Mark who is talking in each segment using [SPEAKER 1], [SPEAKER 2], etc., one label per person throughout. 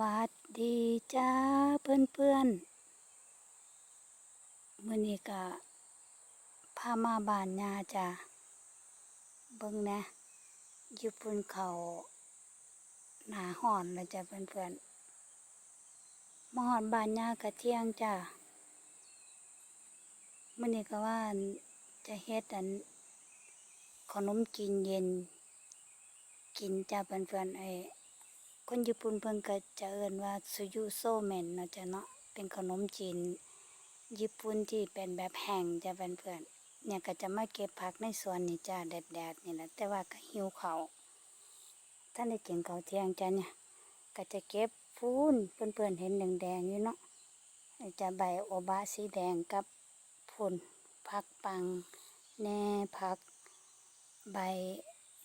[SPEAKER 1] วัสดีจ้าเพื่อนเพื่อนมื่อนี้ก็พามาบ้านยาจ้าเบิ่งนะญี่ปุ่นเขาหนาห่อนแล้วจ้าเพื่อนเพื่อนมาหอนบ้านยากระเที่ยงจ้ามื่อนี้ก็ว่าจะเฮ็ดอันขนมกินเย็น กินจ้าเพื่อนๆไอ คนญี่ปุ่นเพิ่นก็จะเอิ้นว่าซูยุโซเมนเนาะจ้ะเนาะเป็นขนมจีน ญี่ปุ่นที่เป็นแบบแห้งจะเพื่อนๆเนี่ยก็จะมาเก็บผักในสวนนี่จ้าแดดๆนี่แหละแต่ว่าก็หิวเขาท่านได้กินเขาเที่ยงจ้ะเนี่ยก็จะเก็บฟูนเพื่อนๆเห็นแดงๆอยู่เนาะจะใบโอบะสีแดงกับพุ่นผักปังแน่ผักใบ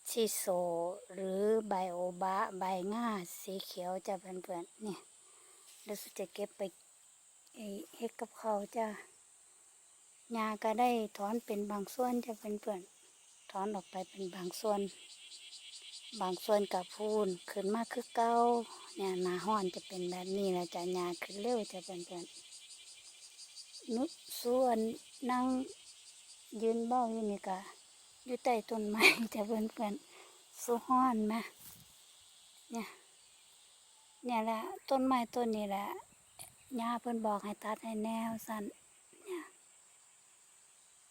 [SPEAKER 1] ชิโซหรือใบโอบะใบง่าสีเขียวจะเพื่อนๆเนี่ยเดี๋ยวสุจะเก็บไปเฮ็ดกับเขาจ้ายาก็ได้ถอนเป็นบางส่วนจะเพื่อนๆถอนออกไปเป็นบางส่วน บางส่วนกับพูนขึ้นมากคือเก้าเนี่ยนาห้อนจะเป็นแบบนี้แหละจะยาขึ้นเร็วจะเพื่อนๆนุส่วนนั่งยืนเบ้าอยู่นี่กะ อยู่ใต้ต้นไม้จะเพื่อนเพื่อนๆสู้ฮ้อนไหมเนี่ยเนี่ยแหละต้นไม้ต้นนี้แหละย่าเพื่อนบอกให้ตัดให้แนวสั้นเนี่ย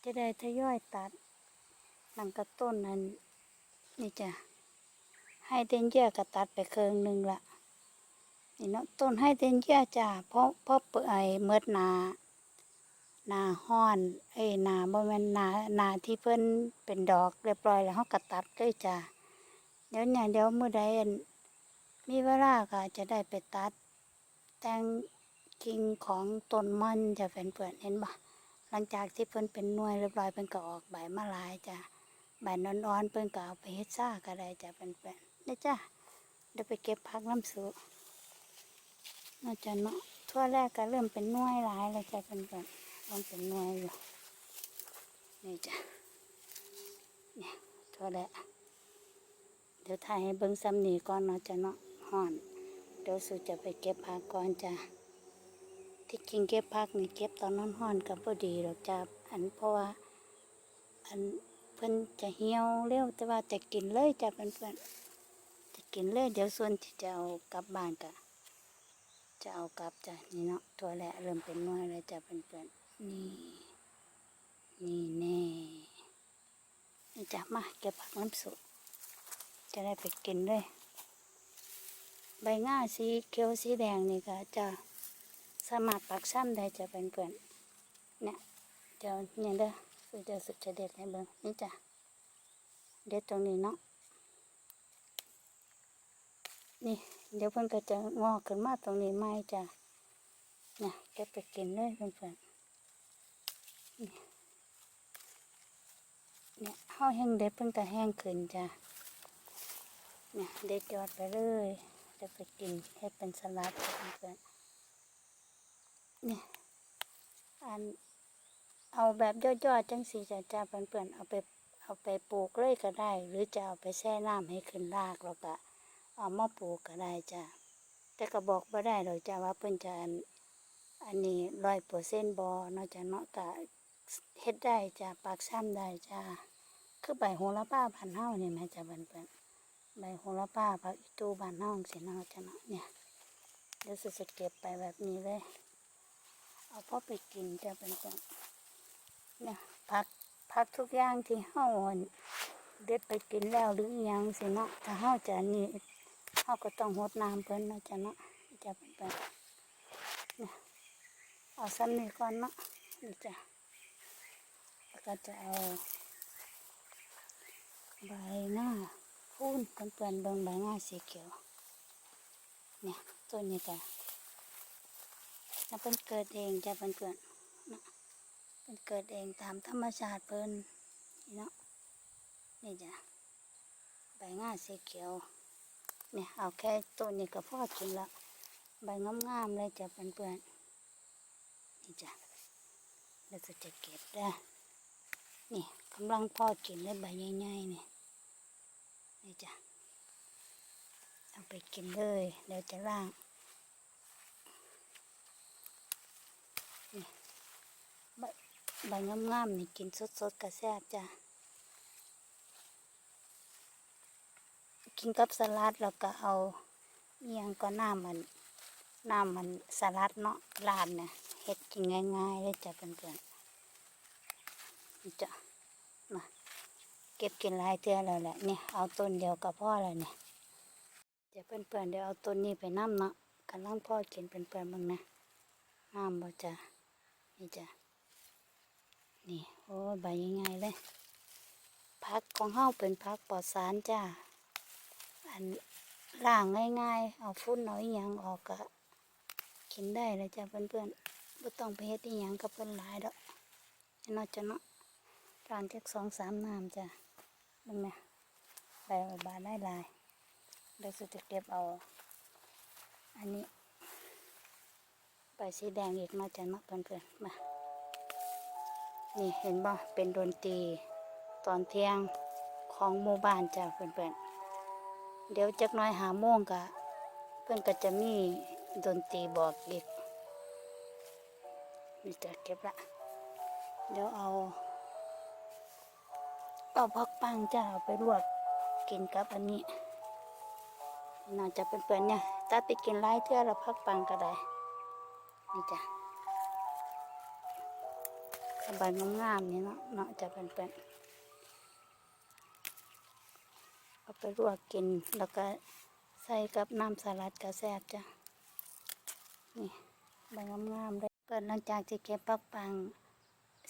[SPEAKER 1] จะได้ทยอยตัดหลังกระต้นนั้นนี่จ้ะให้เต็นเยื่อก็ตัดไปเครึ่งหนึ่งละนี่เนาะต้นให้เต็นเยื่อจ้ะเพราะเพราะเปื่อยเมื่อนา นาห้อน เอ้ยหนาบ่แม่นหนานาที่เพิ่นเป็นดอกเรียบร้อยแล้วเฮาก็ตัดเลยจ้ะเดี๋ยวเนี่ยเดี๋ยวมื้อใดมีเวลาก็จะได้ไปตัด แต่งกิ่งของต้นมันจะเพื่อนเห็นบ่หลังจากที่เพิ่นเป็นหน่วยเรียบร้อยเพิ่นก็ออกใบมาหลายจ้ะใบอ่อนๆเพิ่นก็เอาไปเฮ็ดซ่าก็ได้จ้ะเพื่อนๆเด้อจ้ะเดี๋ยวไปเก็บผักน้ำสูน่าจะเนาะทั่วแรกก็เริ่มเป็นหน่วยหลายแล้วจ้ะเพื่อน ๆมันเป็นนวยอยู่นี่จ้ะเนี่ยเท่าแล้วเดี๋ยวถ่ายให้เบิ้งซ้ำนี่ก่อนเนาะจะเนาะห่อน เดี๋ยวสุจะไปเก็บผักก่อนจ้ะที่จริงเก็บผักนี่เก็บตอนนั้นห่อนกับพอดีหรอกจ้ะอันเพราะว่าอันเพิ่นจะเหี่ยวเร็วแต่ว่าจะกินเลยจ้ะเพื่อนๆจะกินเลยเดี๋ยวส่วนที่จะเอากลับบ้านกะจะเอากลับจ้ะนี่เนาะตัวแหละเริ่มเป็นน้อยแล้วจ้ะเพื่อนๆนี่น นี่แน่นี่จ้ะมาเก็บผักน้ำสุจะได้ไปกินเลยใบง่าสีเขียวสีแดงนี่ก็จะสามารถปักซ้ำได้จะเพื่อนเนี่ยเดี๋ยวเนี่ยเด้อสุจะสุดจะเด็ดให้เบิ่งนี่จ้ะเด็ดตรงนี้เนาะนี่เดี๋ยวเพิ่อนก็จะงอกขึ้นมาตรงนี้ไหมจ้ะเนี่ยเก็บไปกินเลยเพื่อนๆ เนี่ยห้าแห้งเด็ดเพิ่นก็แห้งขึ้นจ้ะเนี่ยเด็ดยอดไปเลยเดี๋ยวไปกินให้เป็นสลัดเพื่อนๆเนี่ยอันเอาแบบยอดๆจังสีจ้ะจ้าเพื่อนๆเอาไปเอาไปปลูกเลยก็ได้ หรือจะเอาไปแช่น้ำให้ขึ้นรากแล้วก็เอามาปลูกก็ได้จ้ะแต่ก็บอกบ่ได้หรอกจ้ะว่าเพิ่นจะอันอันนี้ร้อยเปอร์เซ็นต์บ่เนาะจ้ะเนาะก็ เฮ็ดได้จ้ะปากซ้ำได้จ้ะคือใบโหระพาบ้านเฮานี่แม่จ้ะเพิ่นๆใบโหระพาผักอีตูบ้านเฮาจังซี่เนาะจ้ะเนาะเนี่ยเดี๋ยวสิจะเก็บไปแบบนี้เลย เอาพ่อไปกินจ้ะเพิ่นๆเนี่ยผักผักทุกอย่างที่เฮาเด็ดไปกินแล้วหรือยังสิเนาะถ้าเฮาจะนี่เขาก็ต้องหดน้ำเพิ่นเนาะจ้ะเนาะจะเป็นแบบเนี่ยเอาซ้ำนี่ก่อนเนาะนี่จ้ะ ก็จะเอาใบหน้าพูนเปื่อนๆเบิ่งใบหน้าสีเขียวเนี่ยตัวนี้จ้ะแล้วเพิ่นเกิดเองจ้ะเพื่อนเนาะเพิ่นเกิดเองตามธรรมชาติเพิ่นนี่เนาะนี่จ้ะใบหน้าสีเขียวเนี่ยเอาแค่ตัวนี้ก็พอกินละใบงามๆเลยจ้ะเพื่อนๆนี่จ้ะเราจะเก็บได้ นี่กำลังพ่อกินได้ใบง่ายๆเนี่ยนี่จ้ะเอาไปกินเลยเดี๋ยวจะล่างนี่ใบใบงามๆนี่กินสดๆกระแซบจ้ะกินกับสลัดแล้วก็เอาเอียงก็น้ำมันน้ำมันสลัดเนาะลาดเนี่ยเห็ดกินง่ายๆเลยจ้ะเพื่อนๆ จ้ะมาเก็บกินลายเทื่อแล้วแหละเนี่ยเอาต้นเดียวก็พอแล้วเนี่ยเดี๋ยวเพื่อนๆเดี๋ยวเอาต้นนี้ไปน้ำเนาะกำลังพ่อกินเพื่อนๆบ้างนะน้ำบ่จ้ะนี่จ้ะนี่โอ้ใบง่ายๆเลยพักของเฮาเป็นพักปลอดสารจ้าอันล่างง่ายๆ เอาฟุ้นน้อยยังออกก็กินได้เลยจ้ะเพื่อนๆไม่ต้องไปเฮ็ดอีหยังกับเพิ่อนหลายดอกเนาะจ้ะเนาะ ล้างแค่สองสามน้ำจ้ะเบิ่งแม่ใบบานได้ลายเดี๋ยวสุดจะเก็บเอา อันนี้ใบสีแดงอีกเนาจ้ะเนาเพื่อนๆมา นี่เห็นบ่เป็นดนตรีตอนเที่ยงของหมู่บ้านจ้ะเพื่อนๆ เดี๋ยวจักน้อยหาโมงกะ เพื่อนก็จะมีดนตรีบอกอีกนี่จะเก็บละ เดี๋ยวเอา เอาพักปังจ้าเอาไปลวกกินกับอันนี้น่าจะเป็นเพื่อนเนี่ยตัดไปกินไล่เทื่อละพักปังก็ได้นี่จ้ะสบายงามๆนี่เนาะเนาะจะเป็นเพื่อนเอาไปลวกกินแล้วก็ใส่กับน้ำสลัดกระแซบจ้ะนี่ใบงามๆเลยเกิดหลังจากที่เก็บพักปัง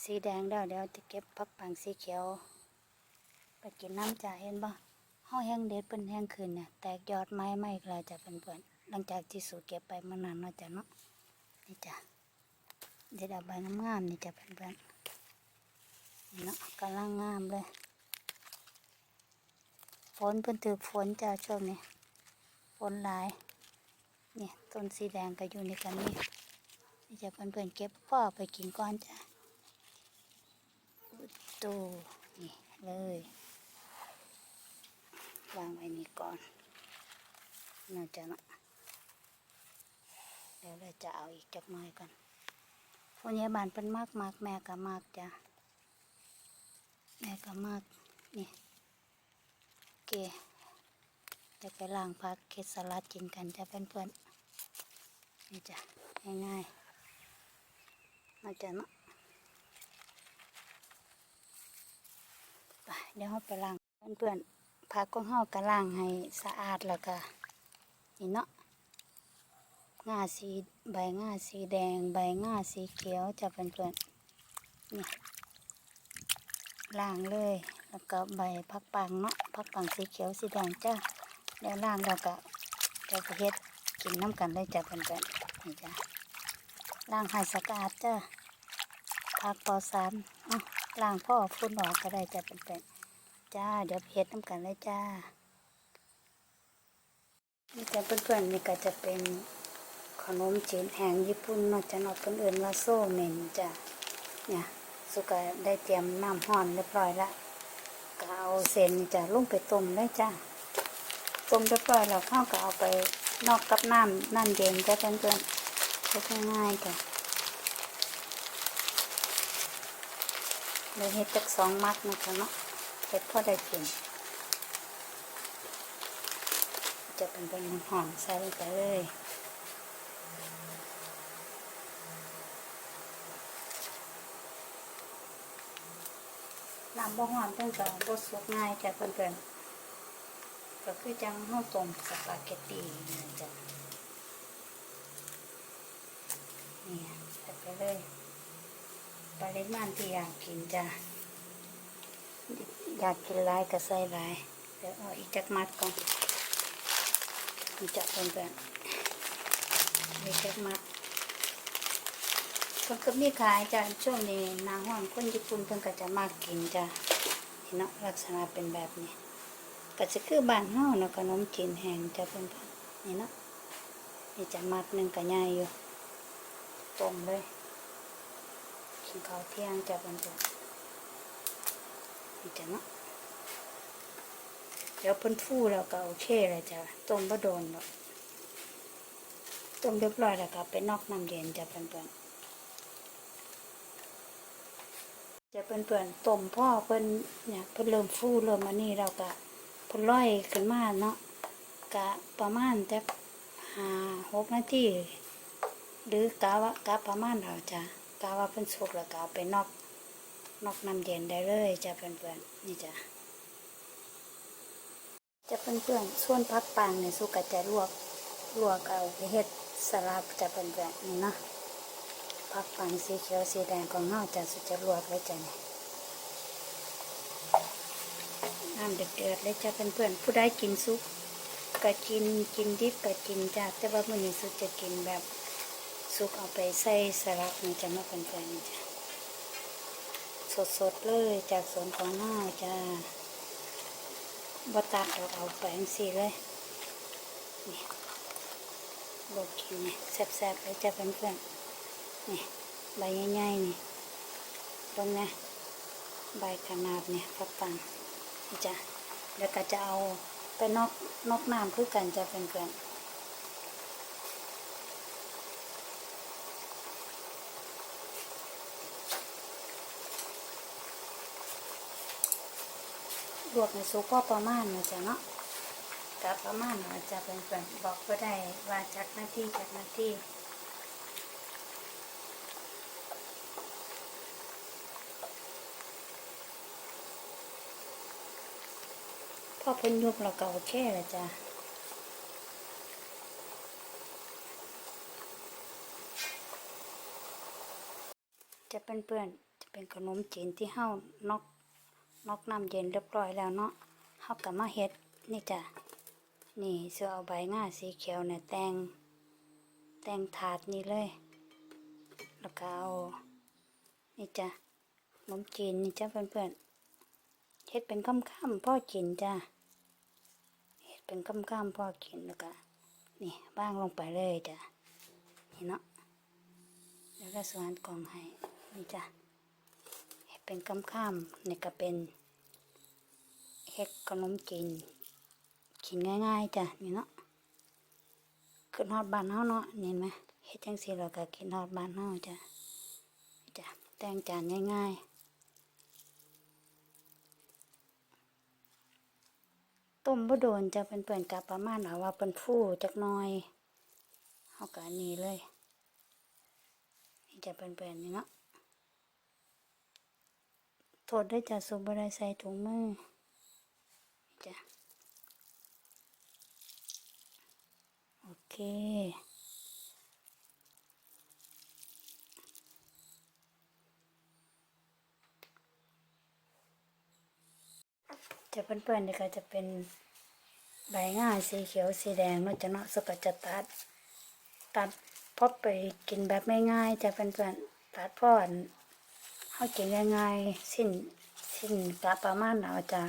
[SPEAKER 1] สีแดงแล้วเดี๋ยวจะเก็บพักปังสีเขียว ไปกินน้ำจ่าเห็นบ่ห้อแห้งเด็ดเป็นแห้งคืนเนี่ยแตกยอดไม้ไม่กลายจะเป็นเพื่อนหลังจากที่สูดเก็บไปมื่อนานเนาะจ้ะเนาะนี่จ้ะเด็ดเอาใบงามๆนี่จะเป็นเพื่อนๆนี่เนาะกำลังงามเลยฝนเพิ่นถือฝนจ้าช่วงนี้ฝนหลายนี่ต้นสีแดงก็อยู่ในกันนี่นี่จะเพื่อนเพื่อนๆเก็บพ่อไปกินก่อนจ้ะตูนี่เลย วางไว้นี่ก่อนน่าจะเนาะเดี๋ยวเราจะเอาอีกจักหน่อยกันพยาบาลเป็นมากมากแม่ก็มากจ้ะแม่ก็มากนี่โอเคเดี๋ยวไปล้างผักเคสลัดกินกันจ้ะเพื่อนๆนี่จ้ะง่ายๆมาจะเนาะไปเดี๋ยวเราไปล้างเพื่อนๆ ผักของเฮาก็ล้างให้สะอาดแล้วก็นี่เนาะงาสีใบงาสีแดง ใบงาสีเขียวจะเพื่อนนี่ล้างเลย แล้วก็ใบพักปังเนาะพักปังสีเขียวสีแดงจ้าแล้วล้างแล้วก็จะไปเฮ็ดกินน้ำกันเลยจ้ะเพื่อนๆนี่จ้ะล้างให้สะอาดจ้าพักปอสารอะล้างพ่อฟุ้นออกก็ได้จ้ะเพื่อนๆ จ้า เดี๋ยวเฮ็ดน้ำกันเลยจ้า นี่จ้ะเพื่อนๆนี่ก็จะเป็นขนมจีนแห้งญี่ปุ่นเนาจะนาะเพิ่นอิ้นว่าโซเมนจ้ะเนี่ยสุกได้เตรียมน้ำห้อนเรียบร้อยละก็เอาเส้นนี่จะลงไปต้มได้จ้ะต้มเรียบร้อยแล้วข้าวก็เอาไปนอกกับน้ำน้ำเย็นจ้ะเพื่อนๆก็ง่ายๆจ้ะเลยเฮ็ดจักสองมัดนะคะเนาะ เฮ็ดพอได้กิน จะเป็นเป็นน้ำหอมใส่ลงไปเลยน้ำบ่ฮ้อนเพิ่นก็บ่สุกง่ายจ้ะเพิ่นๆก็คือจังเฮาต้มสปาเกตตีนี่จ้ะนี่ใส่ไปเลยปริมาณที่อยากกินจ้ะ อยากกินลายก็ใส่หลาย เดี๋ยวเอาอีกจักมัดก่อนนี่จ้ะเพิ่นๆอีจักมัดเพิ่นก็มีขายจ้ะช่วงนี้นางห้อนคนญี่ปุ่นเพิ่นก็จะมากกินจ้ะเนาะลักษณะเป็นแบบนี้ก็จะคือบ้านเฮาเนาะขนมจีนแห้งจ้ะเพิ่นๆนี่เนาะนี่จะมัดหนึ่งก็ใหญ่อยู่ต้มเลยกินข้าวเที่ยงจ้ะเพิ่นๆนี่จ้ะเนาะ เดี๋ยวเพิ่นฟูแล้วก็โอเคเลยจ้ะต้มบ่โดนหรอกต้มเรียบร้อยแล้วก็ไปนอกน้ำเย็นจ้ะเพิ่นๆจะเป็นเปื่อนต้มพ่อเพิ่นเนี่ยเพิ่นเริ่มฟูเริ่มอันนี้เราก็เพิ่นร้อยขึ้นมาเนาะกะประมาณจักห้าหกนาทีหรือกะว่ากะประมาณเราจะกะว่าเพิ่นสุกแล้วก็ไปนอกนอกน้ำเย็นได้เลยจะเป็นเปื่อนๆนี่จ้ะ จะเป็นเปื่อนๆส่วนพักปังเนี่ยสุกก็จะลวกลวกเอาไปเฮ็ดสลัดจะเป็นแบบนี้นะพักปังสีเขียวสีแดงของเฮาจะสุดจะรวดไว้จ้ะนี่น้ำเดือดๆเลยจะเป็นเพื่อนๆผู้ใดกินซุปก็กินกินดิบก็กินจ้ะแต่ว่ามื้อนี้สุดจะกินแบบซุปเอาไปใส่สลัดนี่จะมาเป็นเพื่อนๆนี่จ้ะสดๆเลยจากสวนของเฮาจ้ะ บตัดเราเอาไปสีเลยนี่บวกกินนี่แซ่บๆเลยจะเป็นเพื่อนๆนี่ใบใหญ่ๆนี่ตรงนี้ใบขนาดเนี่ยฟักปังนี่จ้ะแล้วก็จะเอาไปนอกนอกน้ำคือกันจะเป็นเพื่อน ลวกในซุปก็ประมาณนะจ๊ะเนาะกับประมาณนะจะเป็นเพื่อนบอกก็ได้ว่าจากหน้าที่จากหน้าที่พอเพิ่นยุบเราก็โอเคแล้วจ้ะจะเป็นเปื่อนจะเป็นขนมจีนที่เฮานอก นอกน้ำเย็นเรียบร้อยแล้วเนาะเฮาก็มาเฮ็ดนี่จ้ะ นี่เสื้อเอาใบง่าสีเขียวเนี่ยแต่ง แต่งถาดนี่เลย แล้วก็เอานี่จ้ะขนมจีนนี่จ้ะเพื่อนๆเฮ็ดเป็นค่ำๆพ่อกินจ้าเฮ็ดเป็นค่ำๆพ่อกินแล้วก็นี่บ้างลงไปเลยจ้ะ นี่เนาะ แล้วก็สวนกล่องให้ นี่จ้ะ เฮ็ดเป็นค่ำๆนี่ก็เป็นเฮ็ดขนมจีนกินง่ายๆจ้ะนี่เนาะขึ้นฮอดบ้านเฮาเนาะนี่เห็นไหมเฮ็ดจังซี่แล้วก็กินฮอดบ้านเฮาจ้ะจ้ะแต่งจานง่ายๆ ต้มบ่โดนจะเป็นเปื่อนกับประมาณเอาว่าเป็นฟูจักหน่อยเฮาก็อันนี้เลยนี่จะเป็นเปื่อนนี่เนาะ ทษด้วยจ้ะสุบ่ได้ใส่ถุงมือจ้ะโอเคจะเปื่อนๆนี่ก็จะเป็นใบง่าสีเขียวสีแดงเนาะจะเนาะสกัดจะตัดตัดพอไปกินแบบง่ายๆจะเป็นเปื่อนๆตัดพ่อน เขากินง่ายๆสิ้นสิ้นกะประมาณเอาจะ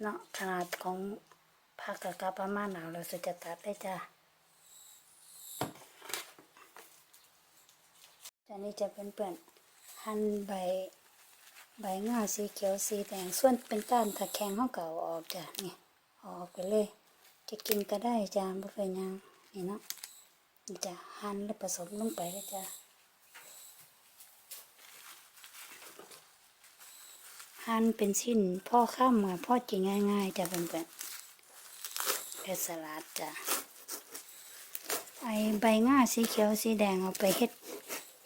[SPEAKER 1] เนาะขนาดของผักกะกะประมาณเอาเราสุดจะตัดได้จ้ะจานนี้จะเป็นเปื่อนหั่นใบใบงาสีเขียวสีแดงส่วนเป็นก้านตะแคงเขาเก่าออกจ้ะนี่ออกไปเลย จะกินก็ได้จ้าบุฟเฟ่ยังนี่เนาะนี่จ้ะหั่นแล้วผสมลงไปเลยจ้ะ หั่นเป็นชิ้นพ่อข้ามมาพ่อกินง่ายๆจะเป็นแบบเป็นสลัดจ้ะไอใบงาสีเขียวสีแดงเอาไปเฮ็ด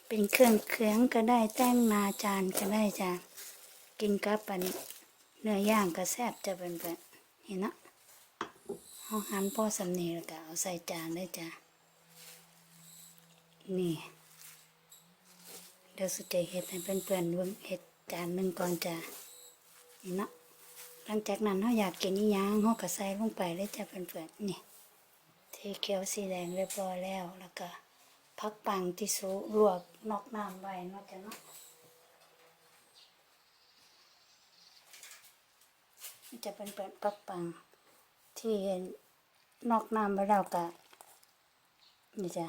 [SPEAKER 1] เป็นเครื่องเคียงก็ได้แต่งนาจานก็ได้จ้ะกินกับปันเนื้อย่างก็แซ่บจะเป็นแบบนี้เนาะเอาหั่นพ่อสำเนีแล้วก็เอาใส่จานเลยจ้ะนี่เดี๋ยวสุดใจเห็ดให้เพื่อนๆเบิ่งเห็ดจานหนึ่งก่อนจ้ะ นี่เนาะหลังจากนั้นเขาอยากกินนี่ยังเขาก็ใส่ลงไปเลยจ้ะเพื่อนๆนี่ทีเขียวสีแดงเรียบร้อยแล้วแล้วก็พักปังที่สูลวกนอกน้ำไว้นาะจ้ะเนาะนี่จะเป็นเปิดพักปังที่นอกน้ำไว้แล้วก็นี่จ้ะ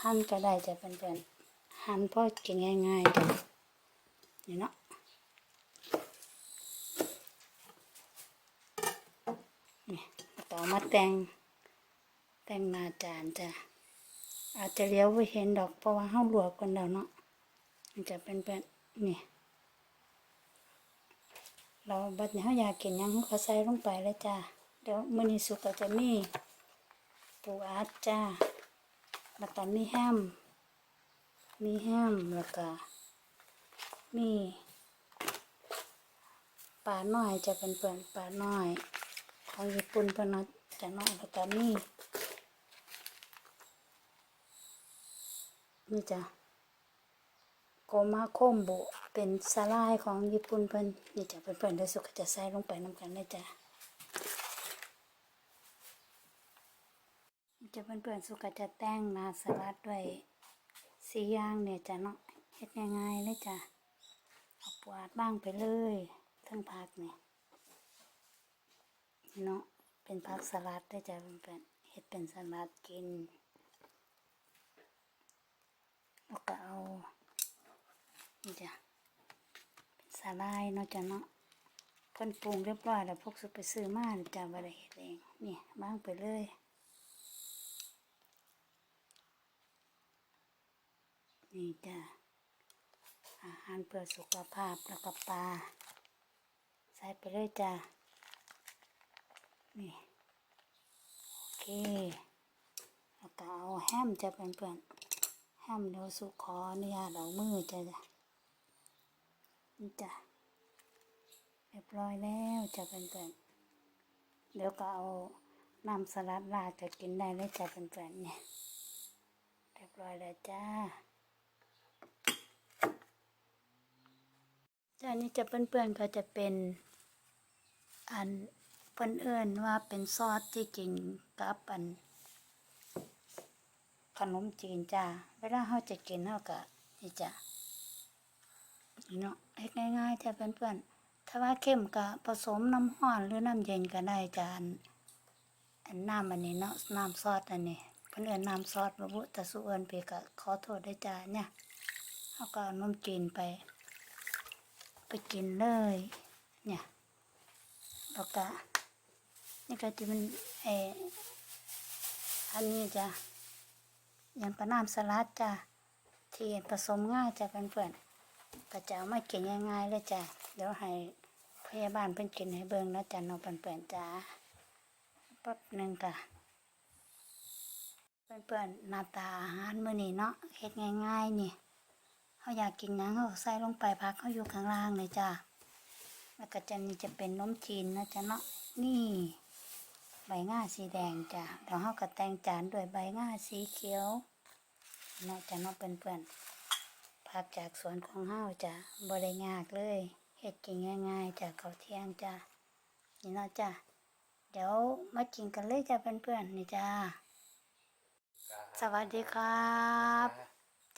[SPEAKER 1] หั่นก็ได้จะเป็นเปิดหั่นพอกินง่ายๆจ้ะนี่เนาะ นี่อมาแต่ง แต่งหน้าจานจ้ะอาจจะเลี้ยวไปเห็นดอกเพราะว่าเฮาหลวกกันแล้วเนาะมันจะเป็นแบบนี่เราบัดนี้เขาอยากกินยังเขาใส่ลงไปเลยจ้าเดี๋ยวมื้อนี้สุกก็จะมีปูอัดจ้าแล้วก็มีแฮมมีแฮมแล้วก็มีปลาหน้อยจะเป็นเปลือนปลาหน้อย ของญี่ปุ่นเพิ่นเนาะจะน้อยแล้วก็มีนี่จ้ะโกมาโคมโบเป็นสาลายของญี่ปุ่นเพิ่นนี่จะเป็นเพิ่นเดี๋ยสุกจะใส่ลงไปน้ำกันเลยจ้ะจะเป็นเพิ่นสุกจะแต่งหน้าสลัดด้วยสีย่างเนี่ยจ้ะเนาะเฮ็ดง่ายๆเลยจ้ะเอาปวาดบ้างไปเลยทั้งผักเนี่ย เนาะเป็นผักสลัดด้วยจ้ะเพิ่นๆเฮ็ดเป็นสลัดกินแล้วก็เอานี่จ้ะเป็นสาลายเนาะจ้ะเนาะเพิ่นปรุงเรียบร้อยแล้วพวกสุไปซื้อมาจ้ะบ่ได้เฮ็ดเองนี่บ้างไปเลยนี่จ้ะอาหารเพื่อสุขภาพแล้วก็ปลาใส่ไปเลยจ้ะ นี่โอเค แล้วก็เอาแฮมจะเป็นเพื่อนๆแฮมเดี๋ยวสุขออนุญาตเอามือจะจ้ะนี่จ้ะเรียบร้อยแล้วจะเป็นเพื่อนๆเดี๋ยวก็เอาน้ำสลัดราดจะกินได้เลยจ้ะเป็นเพื่อนๆเนี่ยเรียบร้อยแล้วจ้าจ้านี่จะเป็นเพื่อนๆก็จะเป็นอัน พิ่นเอิ้นว่าเป็นซอสที่กินกับอัน ขนมจีนจ้าเวลาเราจะกินเราก็นี่จ้ะเนาะเฮ็ดง่ายๆจ้ะเพื่อนๆถ้าว่าเข้มก็ผสมน้ำร้อนหรือน้ำเย็นก็ได้จ้ะอันอันน้ำอันนี้เนาะน้ำซอสอันนี้เพิ่นเอิ้นน้ำซอสบ่บุแต่สุเอิ้นไปก็ขอโทษด้วยจ้ะเนี่ยเฮาก็เอานมจีนไป ไปกินเลย เนี่ยแล้วก็ นี่ก็จะเป็นเอออันนี้จ้ะยังเป็นน้ำสลัดจ้ะที่ผสมง่ายจ้ะเพื่อนๆก็จะเอามากินง่ายๆเลยจ้ะเดี๋ยวให้พยาบาลเพิ่นกินให้เบิ่งแล้วจ้ะน้องเปิ้นๆจ้าแป๊บหนึ่งค่ะเปิ้นๆหน้าตาอาหารมื้อนี้เนาะเฮ็ดง่ายๆนี่เฮาอยากกินหยังเฮาใส่ลงไปผักเฮาอยู่ข้างล่างเลยจ้ะแล้วก็จะนี่จะเป็นนมจีนนะจ้ะเนาะนี่ ใบง่าสีแดงจ้ะแล้วเฮาก็แต่งจานด้วยใบง่าสีเขียวเนาะจ้ะเนาะเปิ้นๆผักจากสวนของเฮาจ้ะบ่ได้ยากเลยเฮ็ดกินง่ายๆจากข้าวเที่ยงจ้ะนี่เนาะจ้ะเดี๋ยวมากินกันเลยจ้ะเพื่อนๆนี่จ้าสวัสดีครับ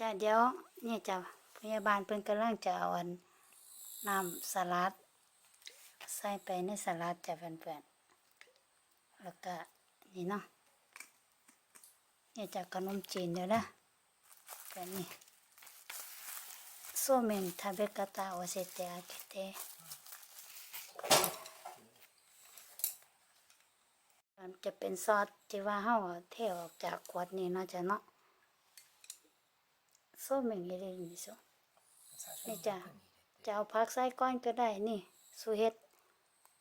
[SPEAKER 1] จ้ะเดี๋ยวนี่จ้ะพยาบาลเพิ่นกำลังจะเอาอันน้ำสลัด ใส่ไปในสลัดจ้ะเพื่อนๆ แล้วก็นี่เนาะนี่จ้ะขนมจีนเดี๋ยวนะแบบนี้ そうめん食べ方教えてあげて。มันจะเป็นซอสที่ว่าเฮาเทออกจากขวดนี้เนาะจ้ะเนาะそうめん入れるんでしょนี่จ้ะจะเอาผักใส่ก้อนก็ได้นี่สูเฮ็ด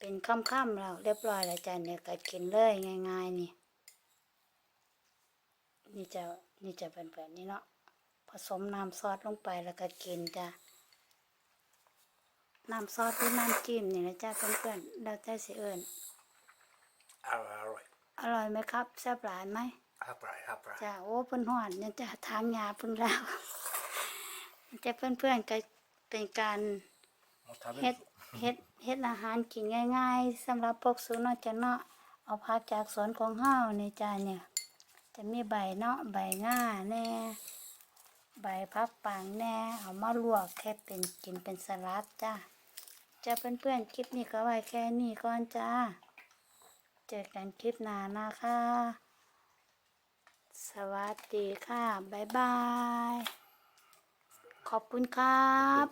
[SPEAKER 1] เป็นค่ำๆเราเรียบร้อยแล้วจ้ะเนี่ยก็กินเลยง่าย ๆ นี่ นี่จะนี่จะเป็นแบบนี้เนาะผสมน้ำซอสลงไปแล้วก็กินจ้ะน้ำซอสหรือน้ำจิ้มนี่นะจ้าเพื่อนๆเราได้สิเอิญ
[SPEAKER 2] อร่อยอร่อย
[SPEAKER 1] ไหมครับแซ่บหลายไหม
[SPEAKER 2] อร่อยอร่อย
[SPEAKER 1] จ้าโอ้เพื่อนหอนยังจะทางยาเพื่อนแล้วจะเพื่อนๆก็เป็นการเฮ็ดเฮ็ด เฮ็ดอาหารกินง่าย ๆสำหรับพวกสูเนาะจ้ะเนาะเอาผักจากสวนของเฮานี่จ้ะเนี่ย จะมีใบเนาะใบง่าแน่ใบพักปังแน่ เอามาลวกแค่เป็นกินเป็นสลัดจ้าจะเพื่อนๆคลิปนี้ก็ไว้แค่นี้ก่อนจ้า เจอกันคลิปหน้านะคะ สวัสดีค่ะบ๊ายบาย ขอบคุณครับ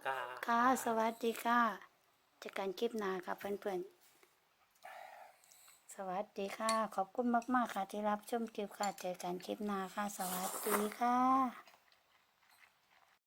[SPEAKER 1] ค่ะ สวัสดีค่ะเจอกันคลิปหน้าค่ะเพื่อนๆ สวัสดีค่ะ ขอบคุณมากๆค่ะที่รับชมคลิปค่ะ เจอกันคลิปหน้าค่ะ สวัสดีค่ะ